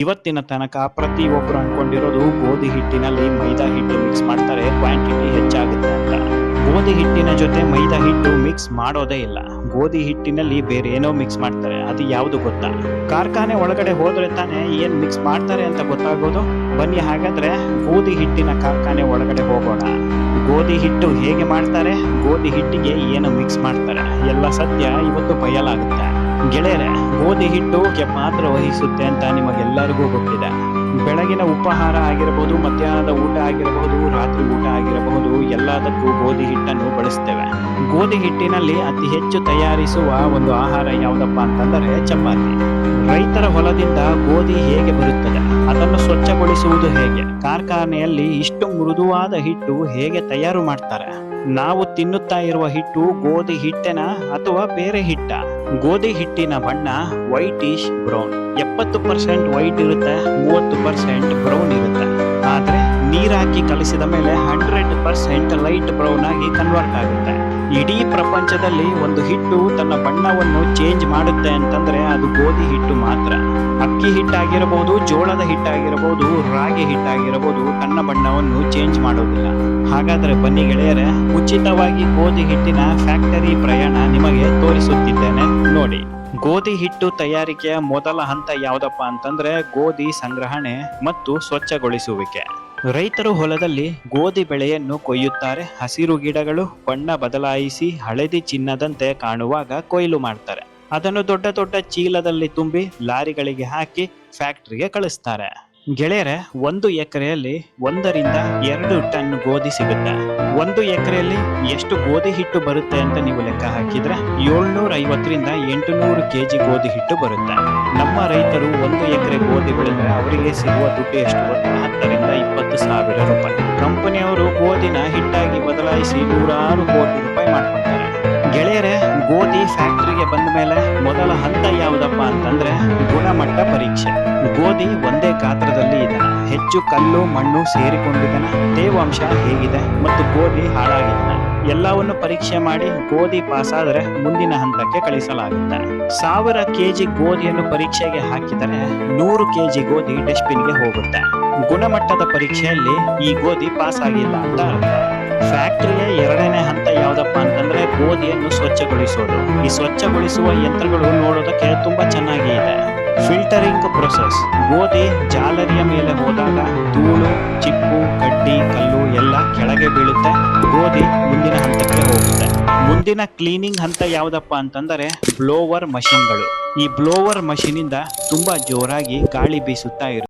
ಇವತ್ತಿನ ತನಕ ಪ್ರತಿಯೊಬ್ಬರು ಅನ್ಕೊಂಡಿರೋದು ಗೋಧಿ ಹಿಟ್ಟಿನಲ್ಲಿ ಮೈದಾ ಹಿಟ್ಟು ಮಿಕ್ಸ್ ಮಾಡ್ತಾರೆ ಕ್ವಾಂಟಿಟಿ ಹೆಚ್ಚಾಗುತ್ತೆ. ಅಂತ ಗೋಧಿ ಹಿಟ್ಟಿನ ಜೊತೆ ಮೈದಾ ಹಿಟ್ಟು ಮಿಕ್ಸ್ ಮಾಡೋದೇ ಇಲ್ಲ. ಗೋಧಿ ಹಿಟ್ಟಿನಲ್ಲಿ ಬೇರೆ ಏನೋ ಮಿಕ್ಸ್ ಮಾಡ್ತಾರೆ. ಅದು ಯಾವುದು ಗೊತ್ತಾ? ಕಾರ್ಖಾನೆ ಒಳಗಡೆ ಹೋದ್ರೆ ತಾನೇ ಏನ್ ಮಿಕ್ಸ್ ಮಾಡ್ತಾರೆ ಅಂತ ಗೊತ್ತಾಗೋದು? ಬನ್ನಿ ಹಾಗಾದ್ರೆ ಗೋಧಿ ಹಿಟ್ಟಿನ ಕಾರ್ಖಾನೆ ಒಳಗಡೆ ಹೋಗೋಣ. ಗೋಧಿ ಹಿಟ್ಟು ಹೇಗೆ ಮಾಡ್ತಾರೆ? ಗೋಧಿ ಹಿಟ್ಟಿಗೆ ಏನು ಮಿಕ್ಸ್ ಮಾಡ್ತಾರೆ? ಎಲ್ಲ ಸತ್ಯ ಇವತ್ತು ಬಯಲಾಗುತ್ತೆ. ಗೆಳೆಯರೆ, ಗೋಧಿ ಹಿಟ್ಟು ಮಾತ್ರ ವಹಿಸುತ್ತೆ ಅಂತ ನಿಮಗೆಲ್ಲರಿಗೂ ಗೊತ್ತಿದೆ. ಬೆಳಗಿನ ಉಪಹಾರ ಆಗಿರಬಹುದು, ಮಧ್ಯಾಹ್ನದ ಊಟ ಆಗಿರಬಹುದು, ರಾತ್ರಿ ಊಟ ಆಗಿರಬಹುದು, ಎಲ್ಲದಕ್ಕೂ ಗೋಧಿ ಹಿಟ್ಟನ್ನು ಬಳಸ್ತೇವೆ. ಗೋಧಿ ಹಿಟ್ಟಿನಲ್ಲಿ ಅತಿ ಹೆಚ್ಚು ತಯಾರಿಸುವ ಒಂದು ಆಹಾರ ಯಾವುದಪ್ಪ ಅಂತಂದರೆ ಚಪಾತಿ. ರೈತರ ಹೊಲದಿಂದ ಗೋಧಿ ಹೇಗೆ ಬರುತ್ತದೆ? ಅದನ್ನು ಸ್ವಚ್ಛಗೊಳಿಸುವುದು ಹೇಗೆ? ಕಾರ್ಖಾನೆಯಲ್ಲಿ ಇಷ್ಟು ಮೃದುವಾದ ಹಿಟ್ಟು ಹೇಗೆ ತಯಾರು ಮಾಡ್ತಾರೆ? ನಾವು ತಿನ್ನುತ್ತಾ ಇರುವ ಹಿಟ್ಟು ಗೋಧಿ ಹಿಟ್ಟಿನ ಅಥವಾ ಬೇರೆ ಹಿಟ್ಟ? ಗೋಧಿ ಹಿಟ್ಟಿನ ಬಣ್ಣ ವೈಟಿಶ್ ಬ್ರೌನ್. ಎಪ್ಪತ್ತು ಪರ್ಸೆಂಟ್ ವೈಟ್ ಇರುತ್ತೆ, ಮೂವತ್ತು ಪರ್ಸೆಂಟ್ ಬ್ರೌನ್ ಇರುತ್ತೆ. ಆದ್ರೆ ನೀರಾಕಿ ಕಲಿಸಿದ ಮೇಲೆ ಹಂಡ್ರೆಡ್ ಪರ್ಸೆಂಟ್ ಲೈಟ್ ಬ್ರೌನ್ ಆಗಿ ಕನ್ವರ್ಟ್ ಆಗುತ್ತೆ. ಇಡೀ ಪ್ರಪಂಚದಲ್ಲಿ ಒಂದು ಹಿಟ್ಟು ತನ್ನ ಬಣ್ಣವನ್ನು ಚೇಂಜ್ ಮಾಡುತ್ತೆ ಅಂತಂದ್ರೆ ಅದು ಗೋಧಿ ಹಿಟ್ಟು ಮಾತ್ರ. ಅಕ್ಕಿ ಹಿಟ್ಟಾಗಿರಬಹುದು ಜೋಳದ ಹಿಟ್ಟಾಗಿರಬಹುದು ರಾಗಿ ಹಿಟ್ಟಾಗಿರಬಹುದು ತನ್ನ ಬಣ್ಣವನ್ನು ಚೇಂಜ್ ಮಾಡೋದಿಲ್ಲ. ಹಾಗಾದ್ರೆ ಬನ್ನಿ ಗೆಳೆಯರೆ, ಉಚಿತವಾಗಿ ಗೋಧಿ ಹಿಟ್ಟಿನ ಫ್ಯಾಕ್ಟರಿ ಪ್ರಯಾಣ ನಿಮಗೆ ತೋರಿಸುತ್ತಿದ್ದೇನೆ ನೋಡಿ. ಗೋಧಿ ಹಿಟ್ಟು ತಯಾರಿಕೆಯ ಮೊದಲ ಹಂತ ಯಾವುದಪ್ಪ ಅಂತಂದ್ರೆ ಗೋಧಿ ಸಂಗ್ರಹಣೆ ಮತ್ತು ಸ್ವಚ್ಛಗೊಳಿಸುವಿಕೆ. ರೈತರು ಹೊಲದಲ್ಲಿ ಗೋಧಿ ಬೆಳೆಯನ್ನು ಕೊಯ್ಯುತ್ತಾರೆ. ಹಸಿರು ಗಿಡಗಳು ಬಣ್ಣ ಬದಲಾಯಿಸಿ ಹಳದಿ ಚಿನ್ನದಂತೆ ಕಾಣುವಾಗ ಕೊಯ್ಲು ಮಾಡ್ತಾರೆ. ಅದನ್ನು ದೊಡ್ಡ ದೊಡ್ಡ ಚೀಲದಲ್ಲಿ ತುಂಬಿ ಲಾರಿಗಳಿಗೆ ಹಾಕಿ ಫ್ಯಾಕ್ಟರಿಗೆ ಕಳಿಸ್ತಾರೆ. ಗೆಳೆಯರೆ, ಒಂದು ಎಕರೆಯಲ್ಲಿ ಒಂದರಿಂದ ಎರಡು ಟನ್ ಗೋಧಿ ಸಿಗುತ್ತೆ. ಒಂದು ಎಕರೆಯಲ್ಲಿ ಎಷ್ಟು ಗೋಧಿ ಹಿಟ್ಟು ಬರುತ್ತೆ ಅಂತ ನೀವು ಲೆಕ್ಕ ಹಾಕಿದ್ರೆ ಏಳ್ನೂರ ಐವತ್ತರಿಂದ ಎಂಟುನೂರು ಕೆಜಿ ಗೋಧಿ ಹಿಟ್ಟು ಬರುತ್ತೆ. ನಮ್ಮ ರೈತರು ಒಂದು ಎಕರೆ ಗೋಧಿ ಬೆಳೆದ್ರೆ ಅವರಿಗೆ ಸಿಗುವ ದುಡ್ಡು ಎಷ್ಟು ಹತ್ತರಿಂದ ಇಪ್ಪತ್ತು ಸಾವಿರ ರೂಪಾಯಿ. ಕಂಪನಿಯವರು ಗೋಧಿನ ಹಿಟ್ಟಾಗಿ ಬದಲಾಯಿಸಿ ನೂರಾರು ಕೋಟಿ ರೂಪಾಯಿ ಮಾಡ್ಕೊತಾರೆ ಗೆಳೆಯರೆ, ಗೋಧಿ ಫ್ಯಾಕ್ಟರಿಗೆ ಬಂದ ಮೇಲೆ ಮೊದಲ ಹಂತ ಯಾವುದಪ್ಪ ಅಂತಂದ್ರೆ ಗುಣಮಟ್ಟ ಪರೀಕ್ಷೆ. ಗೋಧಿ ಒಂದೇ ಗಾತ್ರದಲ್ಲಿ ಇದೆ. ಹೆಚ್ಚು ಕಲ್ಲು, ಮಣ್ಣು ಸೇರಿಕೊಂಡಿದನ? ತೇವಾಂಶ ಹೇಗಿದೆ? ಮತ್ತು ಗೋಧಿ ಹಾಳಾಗಿದ್ದಾನೆ ಎಲ್ಲವನ್ನು ಪರೀಕ್ಷೆ ಮಾಡಿ ಗೋಧಿ ಪಾಸ್ ಆದರೆ ಮುಂದಿನ ಹಂತಕ್ಕೆ ಕಳಿಸಲಾಗುತ್ತೆ. ಸಾವಿರ ಕೆಜಿ ಗೋಧಿಯನ್ನು ಪರೀಕ್ಷೆಗೆ ಹಾಕಿದರೆ ನೂರು ಕೆಜಿ ಗೋಧಿ ಡಸ್ಟ್ಬಿನ್ಗೆ ಹೋಗುತ್ತೆ. ಗುಣಮಟ್ಟದ ಪರೀಕ್ಷೆಯಲ್ಲಿ ಈ ಗೋಧಿ ಪಾಸ್ ಆಗಿಲ್ಲ ಅಂತ ಅರ್ಥ. ಫ್ಯಾಕ್ಟರಿಯ ಎರಡನೇ ಹಂತ ಯಾವ್ದಪ್ಪ ಅಂತಂದ್ರೆ ಗೋಧಿಯನ್ನು ಸ್ವಚ್ಛಗೊಳಿಸೋದು. ಈ ಸ್ವಚ್ಛಗೊಳಿಸುವ ಯಂತ್ರಗಳು ನೋಡೋದಕ್ಕೆ ತುಂಬಾ ಚೆನ್ನಾಗಿ ಇದೆ. ಫಿಲ್ಟರಿಂಗ್ ಪ್ರೊಸೆಸ್ ಗೋಧಿ ಜಾಲರಿಯ ಮೇಲೆ ಹೋದಾಗ ಧೂಳು, ಚಿಪ್ಪು, ಕಡ್ಡಿ, ಕಲ್ಲು ಎಲ್ಲ ಕೆಳಗೆ ಬೀಳುತ್ತೆ. ಗೋಧಿ ಮುಂದಿನ ಹಂತಕ್ಕೆ ಹೋಗುತ್ತೆ. ಮುಂದಿನ ಕ್ಲೀನಿಂಗ್ ಹಂತ ಯಾವ್ದಪ್ಪ ಅಂತಂದರೆ ಬ್ಲೋವರ್ ಮಷಿನ್ಗಳು ಈ ಬ್ಲೋವರ್ ಮಷೀನಿಂದ ತುಂಬಾ ಜೋರಾಗಿ ಗಾಳಿ ಬೀಸುತ್ತಾ ಇರುತ್ತೆ